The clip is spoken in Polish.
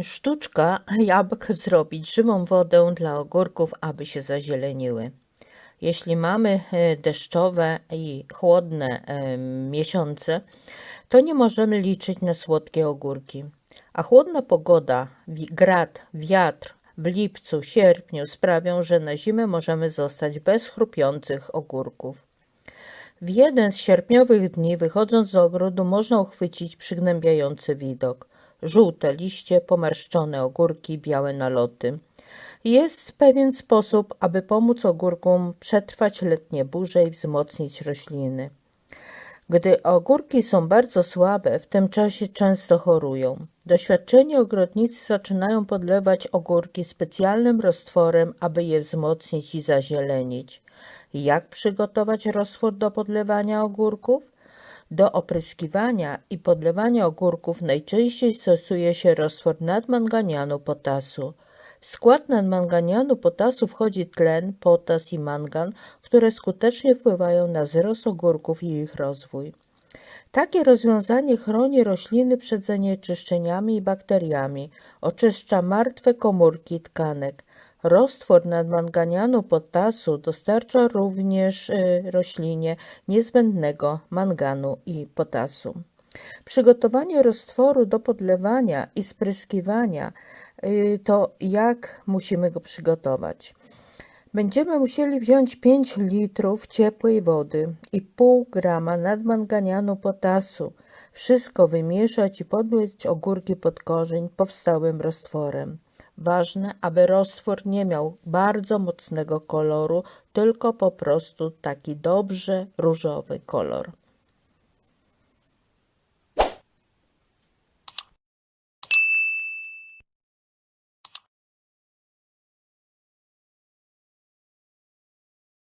Sztuczka, jak zrobić żywą wodę dla ogórków, aby się zazieleniły. Jeśli mamy e, deszczowe i chłodne e, miesiące, to nie możemy liczyć na słodkie ogórki. A chłodna pogoda, grad, wiatr w lipcu, sierpniu sprawią, że na zimę możemy zostać bez chrupiących ogórków. W jeden z sierpniowych dni, wychodząc do ogrodu, można uchwycić przygnębiający widok. Żółte liście, pomarszczone ogórki, białe naloty. Jest pewien sposób, aby pomóc ogórkom przetrwać letnie burze i wzmocnić rośliny. Gdy ogórki są bardzo słabe, w tym czasie często chorują. Doświadczeni ogrodnicy zaczynają podlewać ogórki specjalnym roztworem, aby je wzmocnić i zazielenić. Jak przygotować roztwór do podlewania ogórków? Do opryskiwania i podlewania ogórków najczęściej stosuje się roztwór nadmanganianu potasu. W skład nadmanganianu potasu wchodzi tlen, potas i mangan, które skutecznie wpływają na wzrost ogórków i ich rozwój. Takie rozwiązanie chroni rośliny przed zanieczyszczeniami i bakteriami, oczyszcza martwe komórki tkanek. Roztwór nadmanganianu potasu dostarcza również y, roślinie niezbędnego manganu i potasu. Przygotowanie roztworu do podlewania i spryskiwania y, to jak musimy go przygotować? Będziemy musieli wziąć 5 litrów ciepłej wody i pół grama nadmanganianu potasu. Wszystko wymieszać i podleć ogórki pod korzeń powstałym roztworem. Ważne, aby roztwór nie miał bardzo mocnego koloru, tylko po prostu taki dobrze różowy kolor.